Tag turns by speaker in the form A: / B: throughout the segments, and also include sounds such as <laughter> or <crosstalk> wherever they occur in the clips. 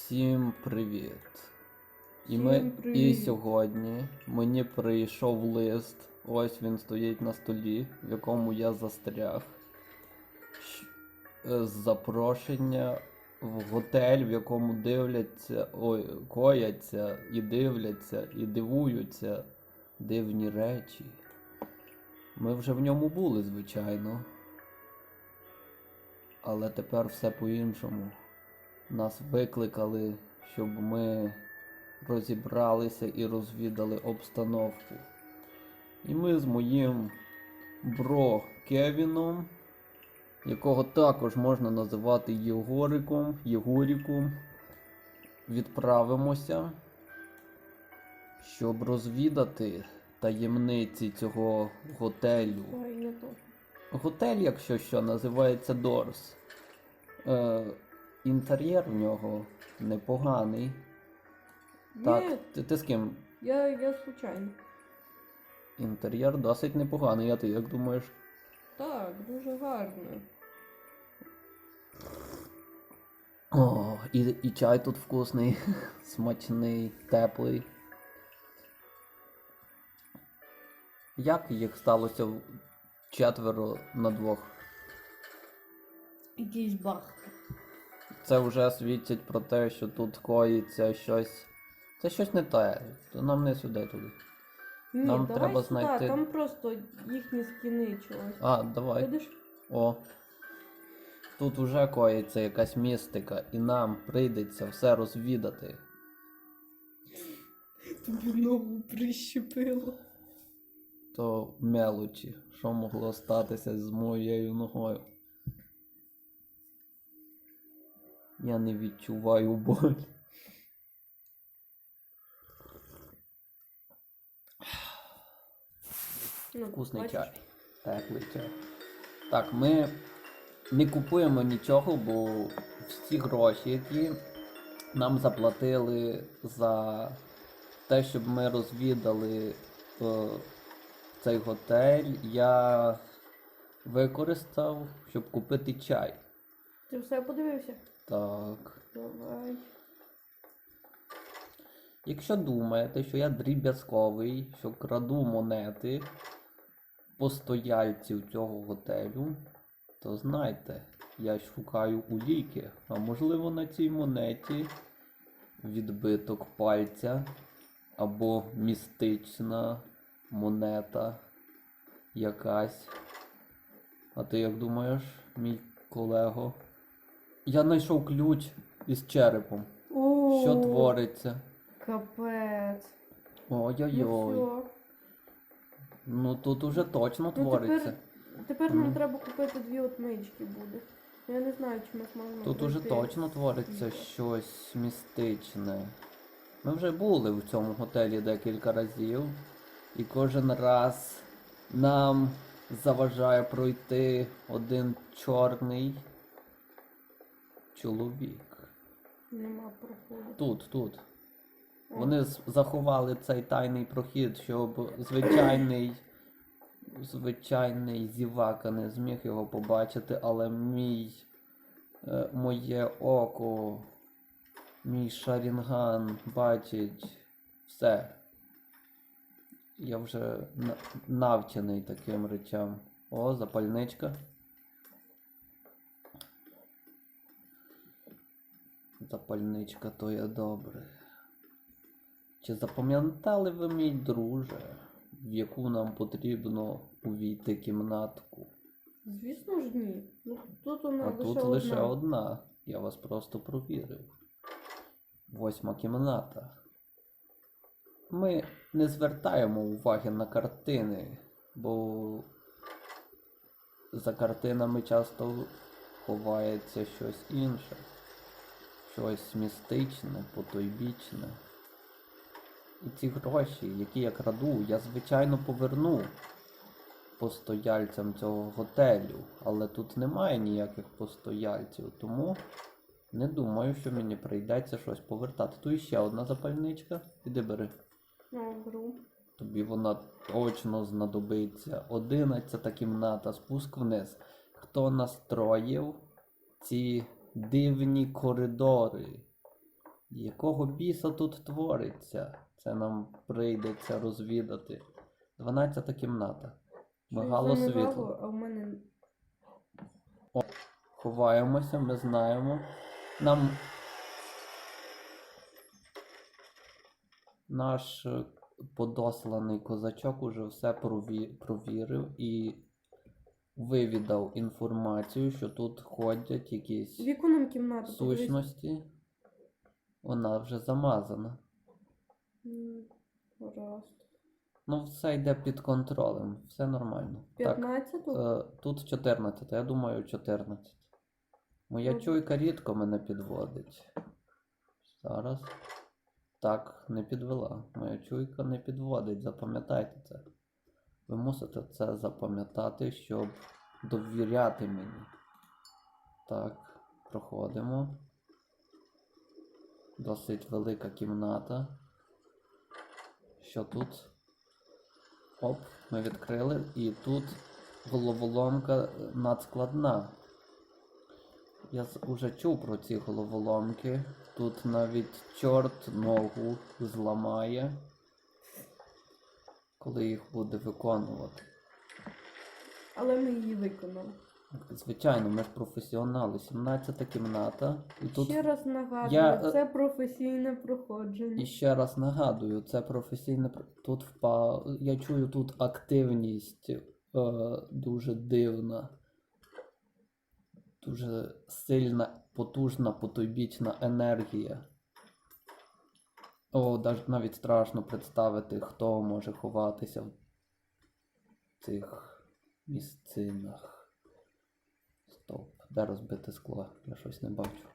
A: Всім привіт! І, ми, і сьогодні мені прийшов лист. Ось він стоїть на столі, в якому я застряг. Е, З запрошення в готель, в якому дивляться, ой, кояться і дивляться, і дивуються дивні речі. Ми вже в ньому були, звичайно. Але тепер все по-іншому. Нас викликали, щоб ми розібралися і розвідали обстановку. І ми з моїм бро Кевіном, якого також можна називати Єгориком, Єгоріком, відправимося, щоб розвідати таємниці цього готелю. Готель, якщо що, називається Дорс. Е, інтер'єр в нього непоганий. Так, ти, ти з ким?
B: я, я случайно.
A: Інтер'єр досить непоганий, а ти як думаєш?
B: Так, дуже гарно.
A: О, і, і чай тут вкусний, <laughs> смачний, теплий. Як їх сталося в- четверо на двох?
B: Якийсь баг.
A: Це вже свідчить про те, що тут коїться щось. Це щось не те. То нам не сюди туди.
B: Ні,
A: Нам
B: давай
A: треба
B: сюди,
A: знайти-
B: там просто їхні скіни чогось.
A: А, давай.
B: Видиш?
A: О. Тут уже коїться якась містика, і нам прийдеться все розвідати.
B: Тобі ногу прищепило.
A: То мелочі, що могло статися з моєю ногою. Я не відчуваю боль.
B: Ну,
A: Вкусний чай. Теплий чай. Так, ми не купуємо нічого, бо всі гроші, які нам заплатили за те, щоб ми розвідали е, цей готель, я використав, щоб купити чай.
B: Ти все подивився?
A: Так.
B: Давай.
A: Якщо думаєте, що я дріб'язковий, що краду монети постояльців цього готелю, то знайте, я шукаю уліки, а можливо на цій монеті відбиток пальця або містична монета якась. А ти як думаєш, мій колего? Я знайшов ключ із черепом.
B: О,
A: Що твориться?
B: Капець.
A: Ой-ой-ой.
B: Ну
A: Ну тут уже точно
B: все. Ну
A: твориться.
B: тепер, тепер нам
A: Мгм.
B: треба купити дві отмички буде. Я не знаю, чи ми зможемо.
A: Тут уже
B: пройти.
A: точно твориться щось містичне. Ми вже були в цьому готелі декілька разів, і кожен раз нам заважає пройти один чорний чоловік.
B: Нема проходу.
A: Тут, тут. Вони заховали цей тайний прохід, щоб звичайний, звичайний зівака не зміг його побачити, але мій, е, моє око, мій шарінган бачить все. Я вже навчений таким речам. О, запальничка. Запальничка то є добре. Чи запам'ятали ви, мій друже, в яку нам потрібно увійти кімнатку?
B: Звісно ж ні. Ну, тут вона
A: А
B: лише
A: тут
B: одна.
A: лише одна. Я вас просто провірив. Восьма кімната. Ми не звертаємо уваги на картини, бо за картинами часто ховається щось інше, щось містичне, потойбічне. І ці гроші, які я краду, я звичайно поверну постояльцям цього готелю, але тут немає ніяких постояльців, тому не думаю, що мені прийдеться щось повертати. Тут ще одна запальничка. Іди бери.
B: Беру.
A: Тобі вона точно знадобиться. Одинадцята кімната, спуск вниз. Хто настроїв ці дивні коридори? Якого біса тут твориться? Це нам прийдеться розвідати. 12 кімната. Мигало світло.
B: А в мене
A: Ховаємося, ми знаємо. Нам наш подосланий козачок уже все прові- провірив і вивідав інформацію, що тут ходять якісь
B: віконом кімнату. подивись.
A: сущності. Вона вже замазана.
B: М.
A: Ну, все йде під контролем, все нормально. Так,
B: 15
A: Е, Тут 14, я думаю 14. Моя
B: Добре.
A: чуйка рідко мене підводить. Зараз. Так, не підвела. Моя чуйка не підводить, запам'ятайте це. Ви мусите це запам'ятати, щоб довіряти мені. Так, проходимо. Досить велика кімната. Що тут? Оп, ми відкрили, і тут головоломка надскладна. Я уже чув про ці головоломки. Тут навіть чорт ногу зламає, коли їх буде виконувати.
B: Але ми її виконали.
A: Звичайно, ми ж професіонали. 17 кімната. І тут
B: Ще раз нагадую,
A: Я, е,
B: це професійне проходження.
A: І ще раз нагадую, це професійне пр- тут впа... Я чую тут активність е, дуже дивна, дуже сильна, потужна, потойбічна енергія. О, навіть страшно представити, хто може ховатися в цих місцинах. Стоп, де розбите скло? Я щось не бачу.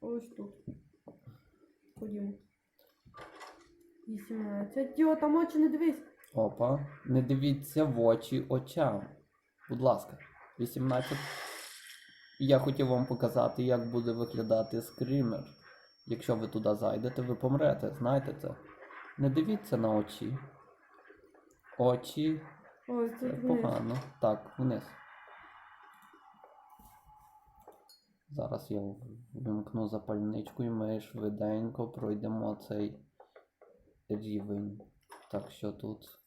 B: Ось тут. Ходімо. 18. Діо, там очі не дивись.
A: Опа, не дивіться в очі очам. Будь ласка, 18. Я хотів вам показати, як буде виглядати скрімер. Якщо ви туди зайдете, ви помрете, знаєте це. Не дивіться на очі. Очі
B: Ось
A: це
B: тут вниз.
A: погано. Так, вниз. Зараз я вимкну запальничку і ми швиденько пройдемо цей рівень. Так, що тут?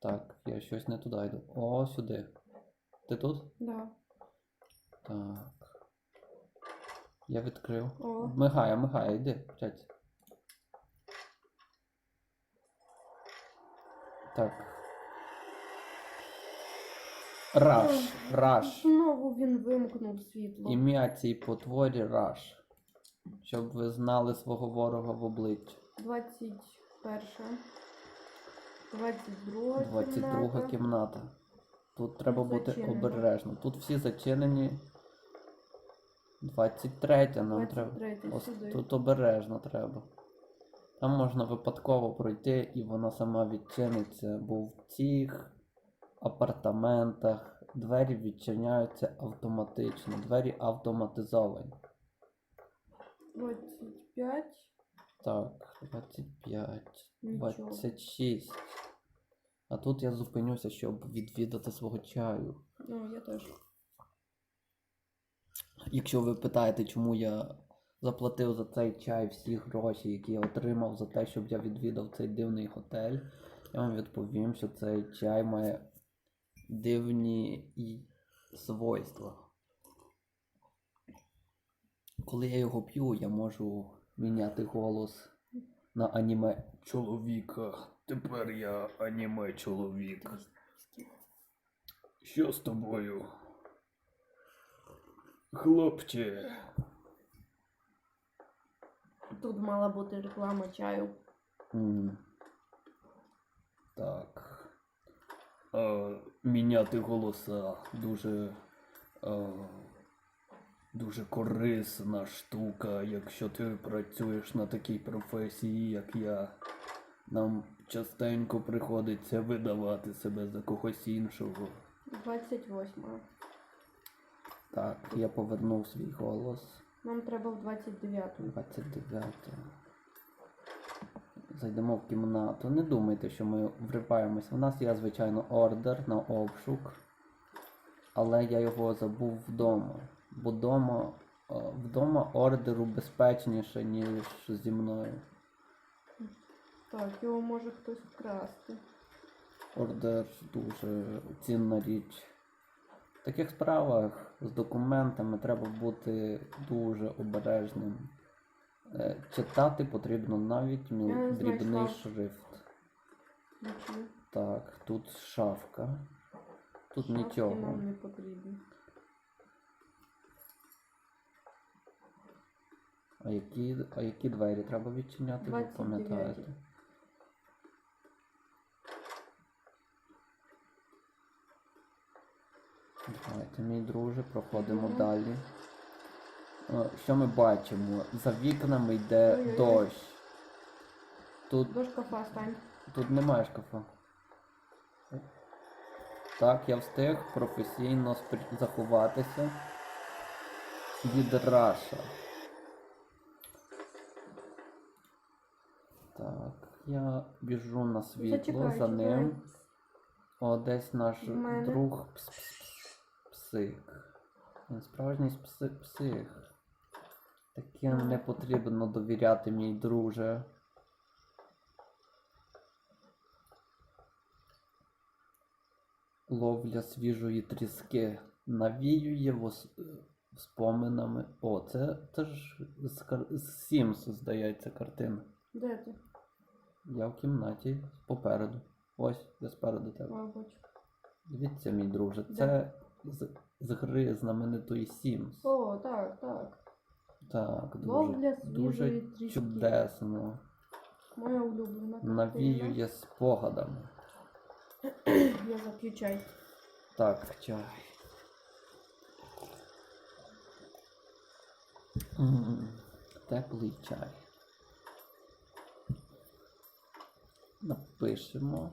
A: Так, я щось не туди йду. О, сюди. Ти тут?
B: Да.
A: Так. Я відкрив.
B: О.
A: Мигає, мигає, йди, п'ять. Так. Раш, раш.
B: Знову він вимкнув світло.
A: Ім'я цій потворі Раш. Щоб ви знали свого ворога в обличчя.
B: 21. 22
A: 22
B: кімната.
A: кімната. Тут треба бути
B: Зачинено.
A: обережно. Тут всі зачинені. 23 нам треба. Ось
B: сюди.
A: тут обережно треба. Там можна випадково пройти і вона сама відчиниться, бо в цих апартаментах двері відчиняються автоматично, двері автоматизовані.
B: 25.
A: Так, 25,
B: Нічого.
A: 26. А тут я зупинюся, щоб відвідати свого чаю.
B: Ну, я теж.
A: Якщо ви питаєте, чому я заплатив за цей чай всі гроші, які я отримав за те, щоб я відвідав цей дивний готель, я вам відповім, що цей чай має дивні і свойства. Коли я його п'ю, я можу міняти голос на аніме чоловіка. Тепер я аніме чоловік. Що з тобою? Хлопче.
B: Тут мала бути реклама чаю.
A: М. Так. Е, міняти голоса дуже. Е, дуже корисна штука, якщо ти працюєш на такій професії, як я. Нам частенько приходиться видавати себе за когось іншого.
B: 28.
A: Так, я повернув свій голос.
B: Нам треба в 29-му.
A: 29. Зайдемо в кімнату. Не думайте, що ми вриваємось. У нас є, звичайно, ордер на обшук. Але я його забув вдома. Бо вдома е, вдома ордеру безпечніше, ніж зі мною.
B: Так, його може хтось вкрасти.
A: Ордер дуже цінна річ. В таких справах з документами треба бути дуже обережним. Е, Читати потрібно навіть ну, дрібний шрифт. Так, тут шафка. Тут
B: Шапки
A: нічого.
B: нам не потрібні.
A: А які, а які двері треба відчиняти, ви пам'ятаєте? Давайте, мій друже, проходимо далі. О, Що ми бачимо? За вікнами йде
B: Ой-ой-ой.
A: дощ. Тут,
B: До шкафа стань.
A: тут немає шкафа. Так, я встиг професійно спр- заховатися від Раша. Так, я біжу на світло
B: Зачекай,
A: за
B: чекай.
A: ним. О, десь наш
B: В мене.
A: друг пс -пс псих. Він справжній пси псих. Таким не потрібно довіряти, мій друже. Ловля свіжої тріски навіює вос... споминами. О, це, це ж з, кар... з Sims, здається, картина.
B: Де ти?
A: Я в кімнаті попереду. Ось, я спереду тебе. Дивіться, мій друже, це з, з гри знаменитої Sims.
B: О, так, так.
A: Так, дуже, дуже
B: свіжої тріски.
A: чудесно.
B: Моя улюблена картина.
A: Навіює спогадами. <clears throat>
B: Я зап'ю чай.
A: Так, чай. М, Теплий чай. Напишемо.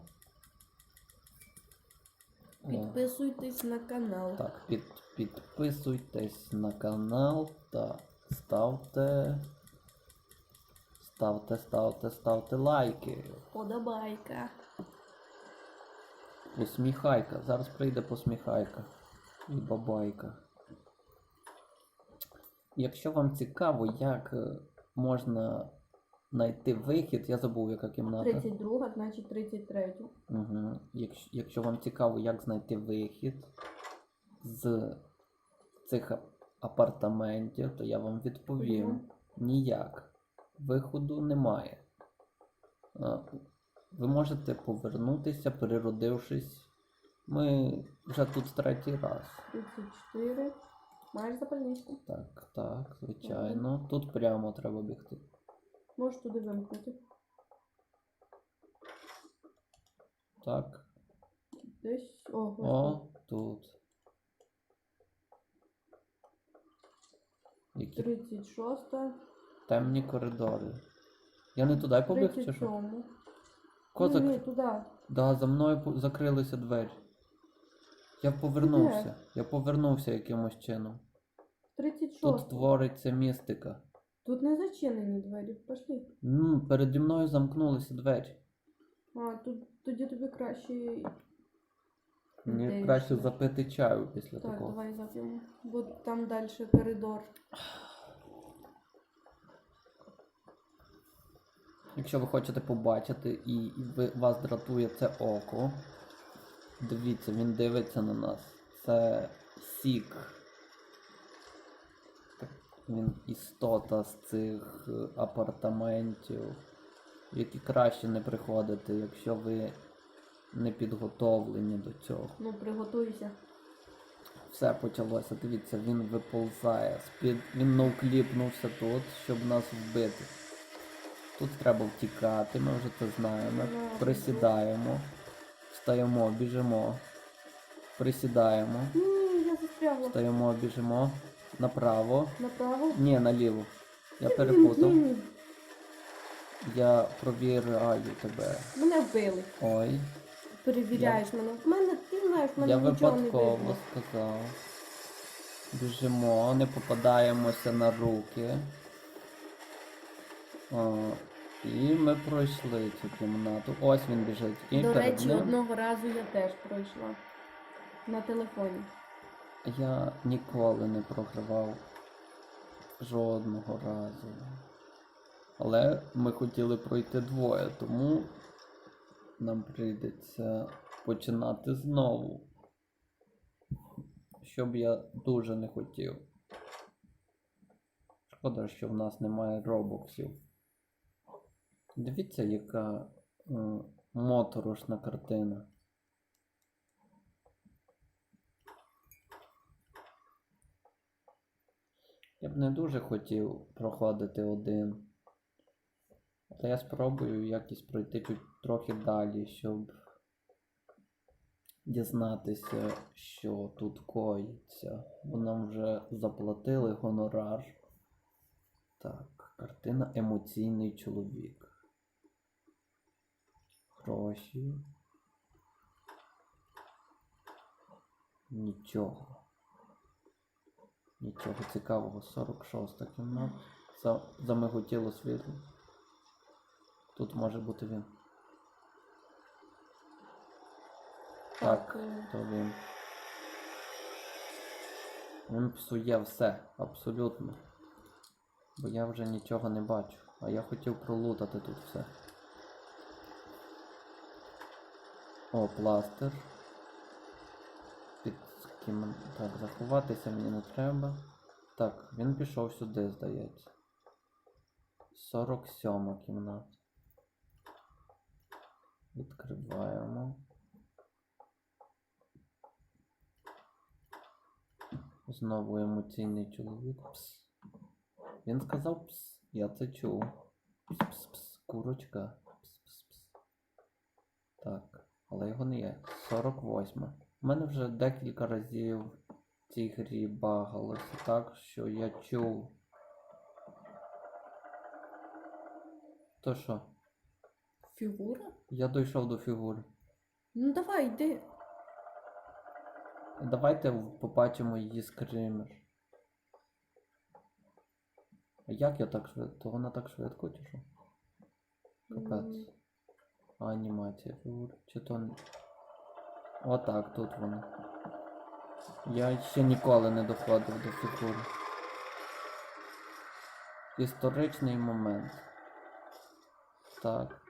B: Підписуйтесь на канал.
A: так, під, підписуйтесь на канал та ставте. Ставте, ставте, ставте лайки.
B: Подобайка.
A: Посміхайка. Зараз прийде посміхайка. І бабайка. Якщо вам цікаво, як е, можна знайти вихід, я забув, яка кімната.
B: 32, значить 33.
A: Угу. Якщо, якщо вам цікаво, як знайти вихід з цих апартаментів, то я вам відповім.
B: Мгм.
A: Ніяк. Виходу немає. Ви можете повернутися, переродившись. Ми вже тут третій раз.
B: 34. Маєш запальничку?
A: Так, так, звичайно. Тут прямо треба бігти.
B: Можеш туди вимкнути.
A: Так.
B: Десь. О, ось
A: О,
B: тут.
A: тут. Які
B: 36.
A: темні коридори. Я не туди побіг чи що?
B: 37.
A: Козак.
B: Ні, туди.
A: Да, за мною закрилися двері. Я повернувся. Я повернувся якимось чином.
B: 36.
A: Тут твориться містика.
B: Тут не зачинені двері. Пошли.
A: Ну, переді мною замкнулися двері.
B: А, тут тоді тобі краще.
A: Мені
B: Де
A: краще
B: ще?
A: запити чаю після
B: Так,
A: такого.
B: давай зап'ємо. Бо там далі коридор.
A: Якщо ви хочете побачити і і ви, вас дратує це око, дивіться, він дивиться на нас. Це сік. Він істота з цих е, апартаментів, які краще не приходити, якщо ви не підготовлені до цього.
B: Ну, приготуйся.
A: Все почалося. Дивіться, він виповзає. З-під... Він ноукліпнувся тут, щоб нас вбити. Тут треба втікати, ми вже це знаємо.
B: Ну,
A: Присідаємо, встаємо, біжимо. Присідаємо,
B: Ні, я застрягла.
A: встаємо, біжимо. Направо.
B: Направо.
A: Ні, наліво. Я перепутав. Я провіряю тебе.
B: Мене вбили.
A: Ой,
B: Перевіряєш мене. В мене, ти знаєш, в мене
A: я
B: нічого не
A: випадково сказав. Біжимо, не попадаємося на руки. О, і ми пройшли цю кімнату. Ось він біжить. І
B: До
A: перед
B: речі,
A: ним
B: одного разу я теж пройшла. На телефоні.
A: Я ніколи не програвав жодного разу. Але ми хотіли пройти двоє, тому нам прийдеться починати знову. Що б я дуже не хотів. Шкода, що в нас немає робоксів. Дивіться, яка моторошна картина. Я б не дуже хотів проходити один. Але я спробую якось пройти чуть трохи далі, щоб дізнатися, що тут коїться. Бо нам вже заплатили гонорар. Так, картина емоційний чоловік. Гроші. Нічого. Нічого цікавого. 46 кімната. Замиготіло світло. Тут може бути він. Так,
B: е,
A: то він. Він псує все, абсолютно. Бо я вже нічого не бачу. А я хотів пролутати тут все. О, пластир. Під ким... Так, заховатися мені не треба. Так, він пішов сюди, здається. 47 кімната. Відкриваємо. Знову емоційний чоловік. Пс. Він сказав пс. Я це чув. Пс-пс-пс. Курочка. Пс-пс-пс. Так, але його не є. 48. У мене вже декілька разів в цій грі багалося так, що я чув. То що?
B: Фігура?
A: Я дійшов до фігури.
B: Ну давай, йди.
A: Давайте побачимо її скример. А як я так швидко? То вона так швидко чи що? Капець. А, анімація фігур. Чи то. Отак, тут вона. Я ще ніколи не доходив до фігури. Історичний момент. Так.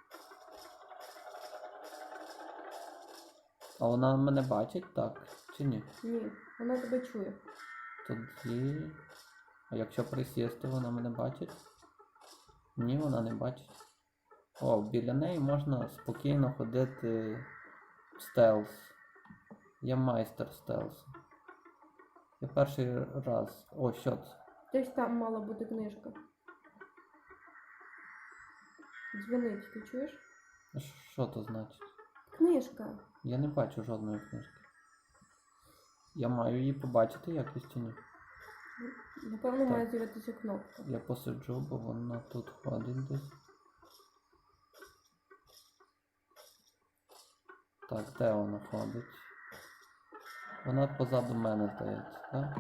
A: А вона мене бачить, так? Чи ні?
B: Ні, вона тебе чує.
A: Тоді. А якщо присісти, вона мене бачить? Ні, вона не бачить. О, біля неї можна спокійно ходити в стелс. Я майстер стелсу. Я перший раз. О, що це?
B: Десь там мала бути книжка. Дзвонить, ти чуєш?
A: А Що то значить?
B: Книжка.
A: Я не бачу жодної книжки. Я маю її побачити якось чи ні?
B: Напевно, має з'явитися кнопка.
A: Я посиджу, бо вона тут ходить десь. Так, де вона ходить? Вона позаду мене, здається, так?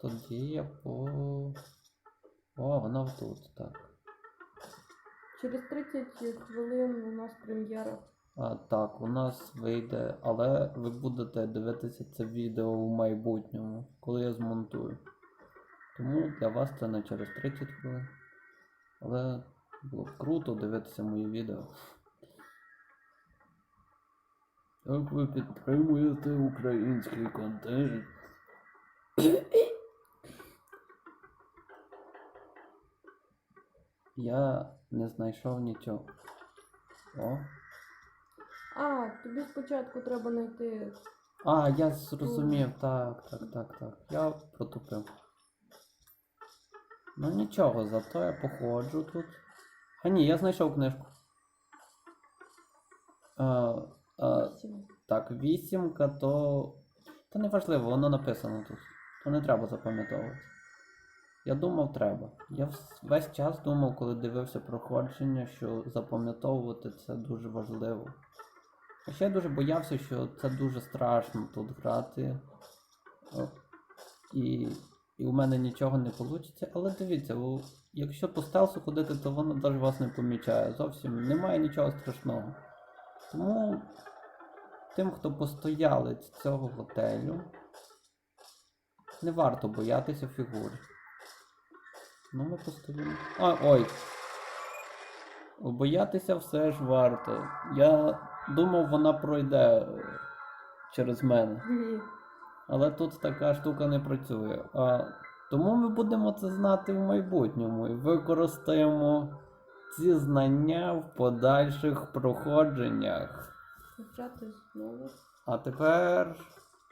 A: Тоді я по. О, вона тут, так.
B: Через 30 хвилин у нас прем'єра.
A: А, так, у нас вийде, але ви будете дивитися це відео в майбутньому, коли я змонтую. Тому для вас це не через 30 хвилин. Але було б круто дивитися мої відео. Як ви підтримуєте український контент? Я не знайшов нічого. О.
B: А, тобі спочатку треба знайти.
A: А, я зрозумів, так, так, так, так. Я протупив. Ну нічого, зато я походжу тут. А ні, я знайшов книжку. А, так, вісімка, то. Та не важливо, воно написано тут. То не треба запам'ятовувати. Я думав, треба. Я весь час думав, коли дивився проходження, що запам'ятовувати це дуже важливо. А ще я дуже боявся, що це дуже страшно тут грати. О, І, і у мене нічого не вийде. Але дивіться, о, якщо по стелсу ходити, то воно навіть вас не помічає. Зовсім немає нічого страшного. Тому тим, хто постоялець цього готелю, не варто боятися фігур. Ну ми постоїмо. А, ой. Боятися все ж варто. Я думав, вона пройде е, через мене. Але тут така штука не працює. А, тому ми будемо це знати в майбутньому і використаємо ці знання в подальших проходженнях.
B: Грати знову.
A: А тепер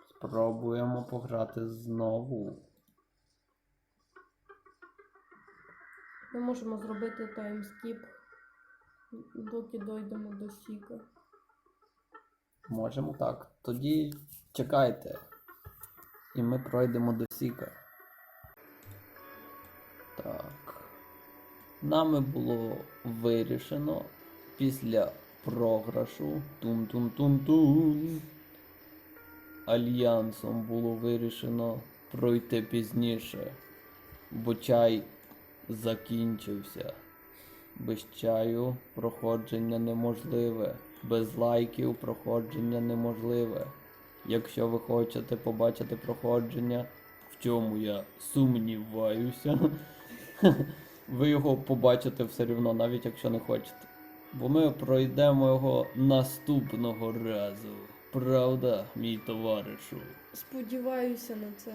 A: спробуємо пограти знову.
B: Ми можемо зробити таймскіп, доки дойдемо до Сіка.
A: Можемо так. Тоді чекайте. І ми пройдемо до Сіка. Так. Нами було вирішено після програшу тун-тун-тун-тун. Альянсом було вирішено пройти пізніше, бо чай закінчився. Без чаю проходження неможливе, без лайків проходження неможливе. Якщо ви хочете побачити проходження, в чому я сумніваюся, <laughs> ви його побачите все рівно, навіть якщо не хочете. Бо ми пройдемо його наступного разу. Правда, мій товаришу?
B: Сподіваюся на це.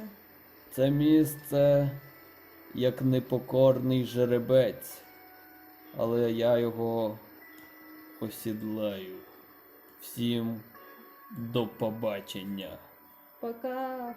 A: Це місце як непокорний жеребець, але я його осідлаю. Всім до побачення.
B: Пока.